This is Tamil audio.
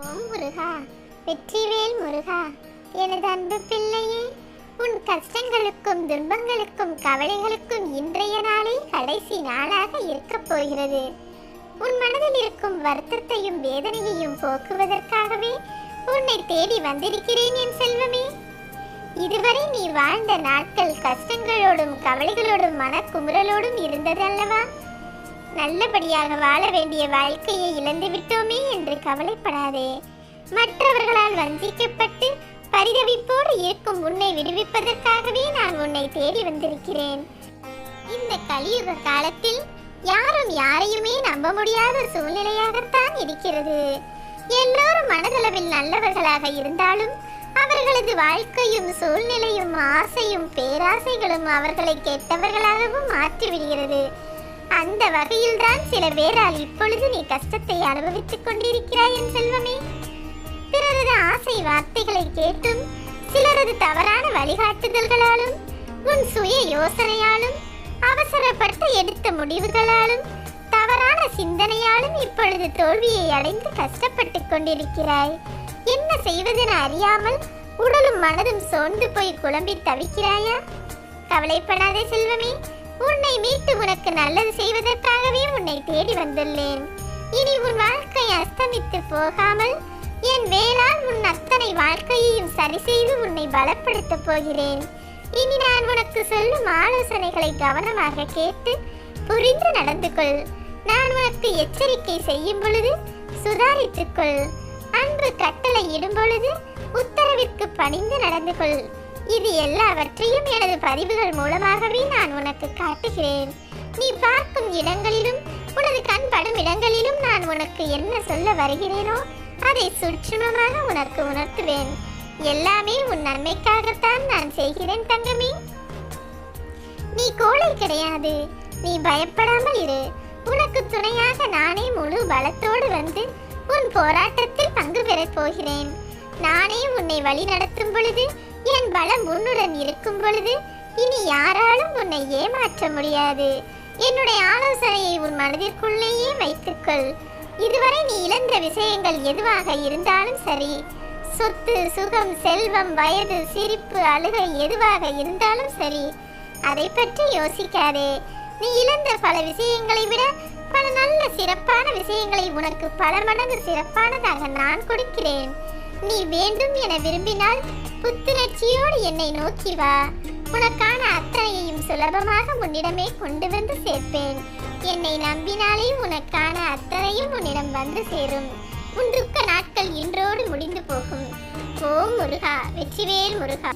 ஓம் முருகா வெற்றிவேல் முருகா. எனது அன்பு பிள்ளையே உன் கஷ்டங்களுக்கும் துன்பங்களுக்கும் கவலைகளுக்கும் இன்றைய நாளே கடைசி நாளாக இருக்கப் போகிறது. உன் மனதில் இருக்கும் வருத்தத்தையும் வேதனையையும் போக்குவதற்காகவே உன்னை தேடி வந்திருக்கிறேன் என் செல்வமே. இதுவரை நீ வாழ்ந்த நாட்கள் கஷ்டங்களோடும் கவலைகளோடும் மனக்குமுறலோடும் இருந்ததல்லவா? நல்லபடியாக வாழ வேண்டிய வாழ்க்கையை இழந்துவிட்டோம் கவலைப்படாதே. மற்றவர்களால் வஞ்சிக்கப்பட்டு பரிதவிப்போடு இருக்கும் உன்னை விடுவிப்பதற்காகவே நான் உன்னை தேடி வந்திருக்கிறேன். இந்த கலியுக காலத்தில் யாரும் யாரையுமே நம்ப முடியாத சூழ்நிலையாகத்தான் இருக்கிறது. எல்லோரும் மனதளவில் நல்லவர்களாக இருந்தாலும் அவர்களது வாழ்க்கையும் சூழ்நிலையும் ஆசையும் பேராசைகளும் அவர்களை கெட்டவர்களாகவும் மாற்றிவிடுகிறது. அந்த வகையில்தான் சில பேரால் இப்பொழுது நீ கஷ்டத்தை அனுபவித்துக் கொண்டிருக்கிறாய் என் செல்வமே. பிறரது ஆசை வார்த்தைகளை கேட்டும் சிலரது தவறான வழிகாட்டுதல்களாலும் உன் சுய யோசனையாலும் அவசரப்பட்டு எடுத்த முடிவுகளாலும் தவறான சிந்தனையாலும் இப்பொழுது தோல்வியை அடைந்து கஷ்டப்பட்டு கொண்டிருக்கிறாய். என்ன செய்வதென அறியாமல் உடலும் மனதும் சோர்ந்து போய் குழம்பி தவிக்கிறாயா? கவலைப்படாதே செல்வமே. உன்னை மீட்டு உனக்கு நல்லது செய்வதற்காகவே உன்னை தேடி வந்துள்ளேன். இனி உன் வாழ்க்கை அஸ்தமித்து போகாமல் என் வேளால் உன் அத்தனை வாழ்க்கையையும் சரி செய்து உன்னை பலப்படுத்தப் போகிறேன். இனி நான் உனக்கு சொல்லும் ஆலோசனைகளை கவனமாக கேட்டு புரிந்து நடந்து கொள். நான் உனக்கு எச்சரிக்கை செய்யும் பொழுது சுதாரித்துக்கொள் அன்பு கட்டளை இடும் பொழுது உத்தரவிற்கு பணிந்து நடந்து கொள். இது எல்லாவற்றையும் எனது பதிவுகள் மூலமாகவே நான் உனக்கு காட்டுகிறேன். நீ பார்க்கும் இடங்களிலும் உனது கண் படும் இடங்களிலும் நான் உனக்கு என்ன சொல்ல வருகிறேனோ அதை சுற்றுமமாக உனக்கு உணர்த்துவேன். எல்லாமே உன் நன்மைக்காகத்தான் நான் செய்கிறேன் தங்கமே. நீ கோழை கிடையாது. நீ பயப்படாமல் இரு. உனக்கு துணையாக நானே முழு பலத்தோடு வந்து உன் போராட்டத்தில் பங்கு பெறப் போகிறேன். நானே உன்னை வழி நடத்தும் பொழுது என் பலம் உன்னுடன் இருக்கும் பொழுது இனி யாராலும் உன்னை ஏமாற்ற முடியாது. என்னுடைய ஆலோசனையை உன் மனதிற்குள்ளேயே வைத்துக்கொள். இதுவரை நீ இழந்த விஷயங்கள் எதுவாக இருந்தாலும் சரி. சொத்து சுகம் செல்வம் வயது சிரிப்பு அழுகை எதுவாக இருந்தாலும் சரி. அதை பற்றி யோசிக்காதே. நீ இழந்த பல விஷயங்களை விட பல நல்ல சிறப்பான விஷயங்களை உனக்கு பல மடங்கு சிறப்பானதாக நான் கொடுக்கிறேன். நீ வேண்டும் என விரும்பினால் புத்துணர்ச்சியோடு என்னை நோக்கி வா. உனக்கான அத்தனையையும் சுலபமாக உன்னிடமே கொண்டு வந்து சேர்ப்பேன். என்னை நம்பினாலே உனக்கான அத்தனையும் உன்னிடம் வந்து சேரும். உன் துக்க நாட்கள் இன்றோடு முடிந்து போகும். ஓ முருகா வெற்றிவேல் முருகா.